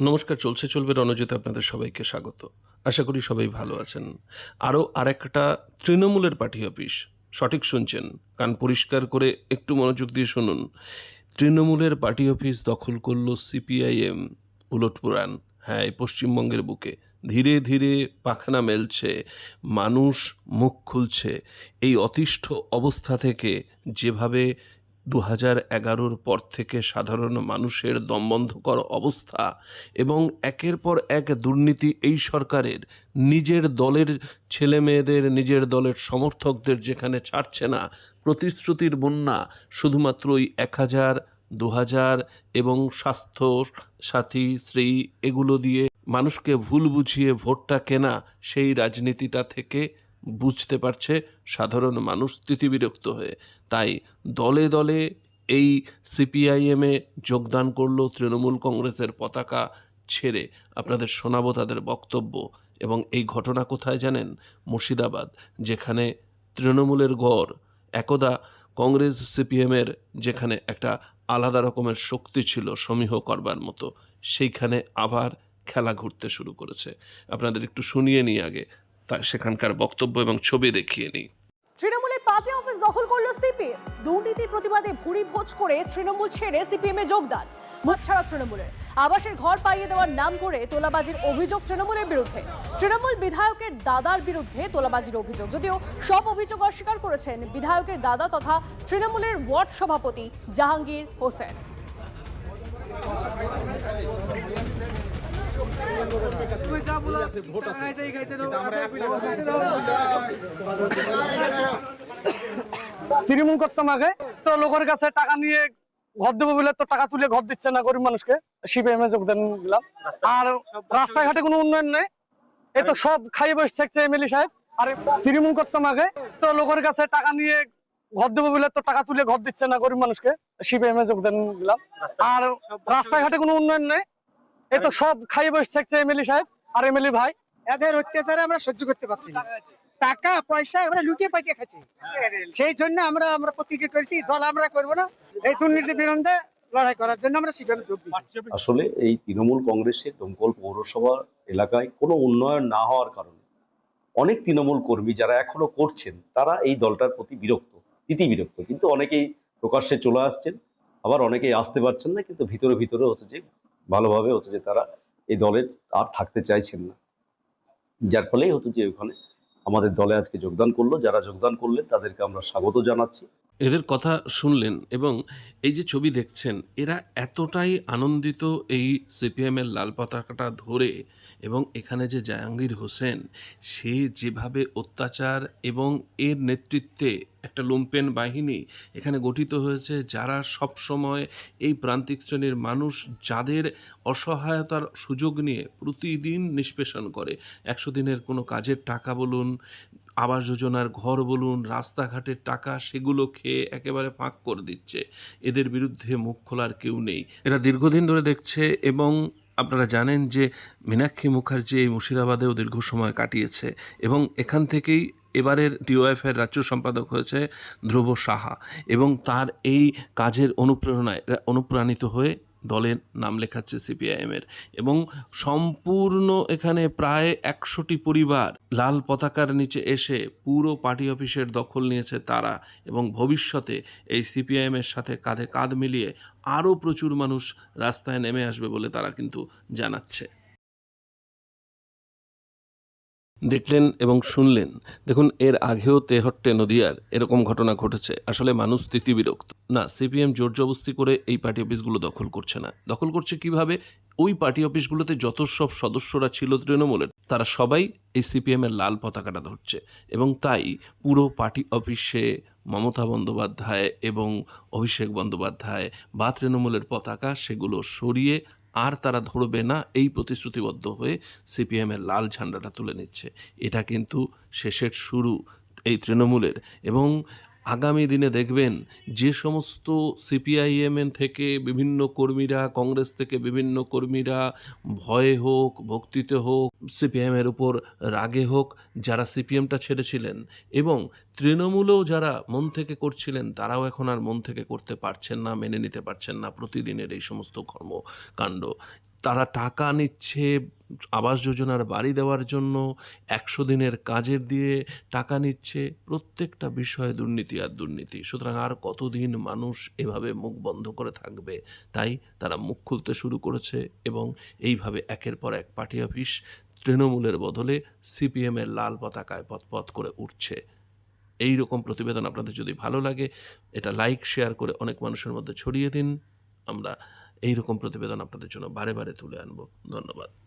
নমস্কার, চলছে চলবে রণজিতে আপনাদের সবাইকে স্বাগত। আশা করি সবাই ভালো আছেন। আরও আরেকটা তৃণমূলের পার্টি অফিস, সঠিক শুনছেন, কান পরিষ্কার করে একটু মনোযোগ দিয়ে শুনুন। তৃণমূলের পার্টি অফিস দখল করল সিপিআইএম উলটপুরাণ হ্যাঁ এই পশ্চিমবঙ্গের বুকে। ধীরে ধীরে পাখানা মেলছে, মানুষ মুখ খুলছে। এই অতিষ্ঠ অবস্থা থেকে যেভাবে দু হাজার এগারোর পর থেকে সাধারণ মানুষের দমবন্ধকর অবস্থা এবং একের পর এক দুর্নীতি এই সরকারের, নিজের দলের ছেলে মেয়েদের নিজের দলের সমর্থকদের যেখানে ছাড়ছে না, প্রতিশ্রুতির বন্যা শুধুমাত্র ওই এক হাজার দু হাজার এবং স্বাস্থ্য সাথী শ্রী এগুলো দিয়ে মানুষকে ভুল বুঝিয়ে ভোটটা কেনা সেই রাজনীতিটা থেকে বুঝতে পারছে সাধারণ মানুষ স্থিতিবিরক্ত হয়ে। তাই দলে দলে এই সিপিআইএমে যোগদান করল তৃণমূল কংগ্রেসের পতাকা ছেড়ে। আপনাদের শোনাবো তাদের বক্তব্য এবং এই ঘটনা কোথায় জানেন? মুর্শিদাবাদ, যেখানে তৃণমূলের গড়, একদা কংগ্রেস সিপিএমের যেখানে একটা আলাদা রকমের শক্তি ছিল সমীহ করবার মতো, সেইখানে আবার খেলা ঘুরতে শুরু করেছে। আপনাদের একটু শুনিয়ে নিই আগে। তা সেখানকার বক্তব্য এবং ছবি দেখিয়ে নিই। তৃণমূলের পার্টি অফিস দখল করল সিপিএম। দুর্নীতির প্রতিবাদে ভুড়ি ভোজ করে তৃণমূল ছেড়ে সিপিএম এ যোগদান। মত ছাড়া তৃণমূলের। আবাসের ঘর পাইয়ে দেওয়ার নাম করে তোলাবাজির অভিযোগ তৃণমূলের বিরুদ্ধে। তৃণমূল বিধায়কের দাদার বিরুদ্ধে তোলাবাজির অভিযোগ। যদিও সব অভিযোগ অস্বীকার করেছেন বিধায়কের দাদা তথা তৃণমূলের ওয়ার্ড সভাপতি জাহাঙ্গীর হোসেন। তুমি যা বলো তৃণমূল করতাম আগে তো লোকের কাছে টাকা নিয়ে ঘর দেবো বলে তো টাকা তুলে ঘর দিচ্ছে না গরিব মানুষকে। সিপিএম এ যোগদান দিলাম। আর রাস্তাঘাটে কোনো উন্নয়ন নেই। এই তো সব খাইয়ে বসে থাকছে এমএলএ সাহেব। আর তৃণমূল করতাম আগে তো লোকের কাছে টাকা নিয়ে ঘর দেবো বলে তো টাকা তুলে ঘর দিচ্ছে না গরিব মানুষকে। সিপিএম এ যোগদান দিলাম। আর রাস্তাঘাটে কোনো উন্নয়ন নেই। এই তো সব খাইয়ে বসে থাকছে এমএলএ সাহেব আর এমএলএ ভাই। এদের অত্যাচারে আমরা সহ্য করতে পারছি না। টাকা পয়সা আমরা লুটিয়ে পাটিয়ে খাচ্ছি। সেই জন্য আমরা আমরা প্রতিজ্ঞা করেছি দল আমরা করব না। এই দুর্নীতির বিরুদ্ধে লড়াই করার জন্য আমরা সিপিএম যোগ দিচ্ছি আসলে এই তৃণমূল কংগ্রেসের দমকল পৌরসভা এলাকায় কোনো উন্নয়ন না হওয়ার কারণে অনেক তৃণমূল কর্মী যারা এখনও করছেন তারা এই দলটার প্রতি বিরক্ত ইতি বিরক্ত কিন্তু অনেকেই প্রকাশ্যে চলে আসছেন আবার অনেকেই আসতে পারছেন না কিন্তু ভিতরে ভিতরে হচ্ছে যে ভালোভাবে হতো যে তারা এই দলে আর থাকতে চাইছেন না। যার ফলেই হতো যে ওখানে আমাদের দলে আজকে যোগদান করল। যারা যোগদান করলেন তাদেরকে আমরা স্বাগত জানাচ্ছি। এদের কথা শুনলেন এবং এই যে ছবি দেখছেন, এরা এতটাই আনন্দিত এই সিপিএমের লাল পতাকাটা ধরে এবং এখানে যে জাহাঙ্গীর হোসেন, সে যেভাবে অত্যাচার এবং এর নেতৃত্বে একটা লুম্পেন বাহিনী এখানে গঠিত হয়েছে, যারা সব সময় এই প্রান্তিক শ্রেণির মানুষ যাদের অসহায়তার সুযোগ নিয়ে প্রতিদিন নিষ্পেষণ করে। একশো দিনের কোনো কাজের টাকা বলুন আবাস যোজনার ঘর বলুন, রাস্তাঘাটের টাকা সেগুলো খেয়ে একেবারে ফাঁক করে দিচ্ছে। এদের বিরুদ্ধে মুখ খোলার কেউ নেই। এরা দীর্ঘদিন ধরে দেখছে এবং আপনারা জানেন যে মীনাক্ষী মুখার্জি এই মুর্শিদাবাদেও দীর্ঘ সময় কাটিয়েছে এবং এখান থেকেই এবারের ডিওএফের রাজ্য সম্পাদক হয়েছে ধ্রুব সাহা এবং তার এই কাজের অনুপ্রেরণায়, অনুপ্রাণিত হয়ে দলের নাম লেখাচ্ছে সিপিআইএমের। এবং সম্পূর্ণ এখানে প্রায় একশোটি পরিবার লাল পতাকার নিচে এসে পুরো পার্টি অফিসের দখল নিয়েছে তারা। এবং ভবিষ্যতে এই সিপিআইএমের সাথে কাঁধে কাঁধ মিলিয়ে আরও প্রচুর মানুষ রাস্তায় নেমে আসবে বলে তারা কিন্তু জানাচ্ছে। দেখলেন এবং শুনলেন। দেখুন, এর আগেও তেহট্টে নদিয়ার এরকম ঘটনা ঘটেছে। আসলে মানুষ স্থিতিবিরক্ত না, সিপিএম জোর জবস্তি করে এই পার্টি অফিসগুলো দখল করছে না। দখল করছে কীভাবে? ওই পার্টি অফিসগুলোতে যত সব সদস্যরা ছিল তৃণমূলের, তারা সবাই এই সিপিএমের লাল পতাকাটা ধরছে। এবং তাই পুরো পার্টি অফিসে মমতা বন্দ্যোপাধ্যায় এবং অভিষেক বন্দ্যোপাধ্যায় বা তৃণমূলের পতাকা সেগুলো সরিয়ে আর তারা ধরবে না, এই প্রতিশ্রুতিবদ্ধ হয়ে সিপিএমের লাল ঝান্ডাটা তুলে নিচ্ছে। এটা কিন্তু শেষের শুরু এই তৃণমূলের এবং আগামী দিনে দেখবেন যে সমস্ত সিপিআইএমএন থেকে বিভিন্ন কর্মীরা, কংগ্রেস থেকে বিভিন্ন কর্মীরা ভয়ে হোক, ভক্তিতে হোক সিপিএমের উপর রাগে হোক, যারা সিপিএমটা ছেড়েছিলেন এবং তৃণমূলেও যারা মন থেকে করছিলেন, তারাও এখন আর মন থেকে করতে পারছেন না, মেনে নিতে পারছেন না প্রতিদিনের এই সমস্ত কর্মকাণ্ড। তারা টাকা নিচ্ছে আবাস যোজনার বাড়ি দেওয়ার জন্য একশো দিনের কাজের দিয়ে টাকা নিচ্ছে প্রত্যেকটা বিষয়ে দুর্নীতি আর দুর্নীতি। সুতরাং আর কতদিন মানুষ এভাবে মুখ বন্ধ করে থাকবে? তাই তারা মুখ খুলতে শুরু করেছে এবং এইভাবে একের পর এক পার্টি অফিস তৃণমূলের বদলে সিপিএমের লাল পতাকায় পথপথ করে উঠছে। এই রকম প্রতিবেদন আপনাদের যদি ভালো লাগে, এটা লাইক, শেয়ার করে অনেক মানুষের মধ্যে ছড়িয়ে দিন। আমরা এই রকম প্রতিবেদন আপনাদের জন্য বারে বারে তুলে আনব। ধন্যবাদ।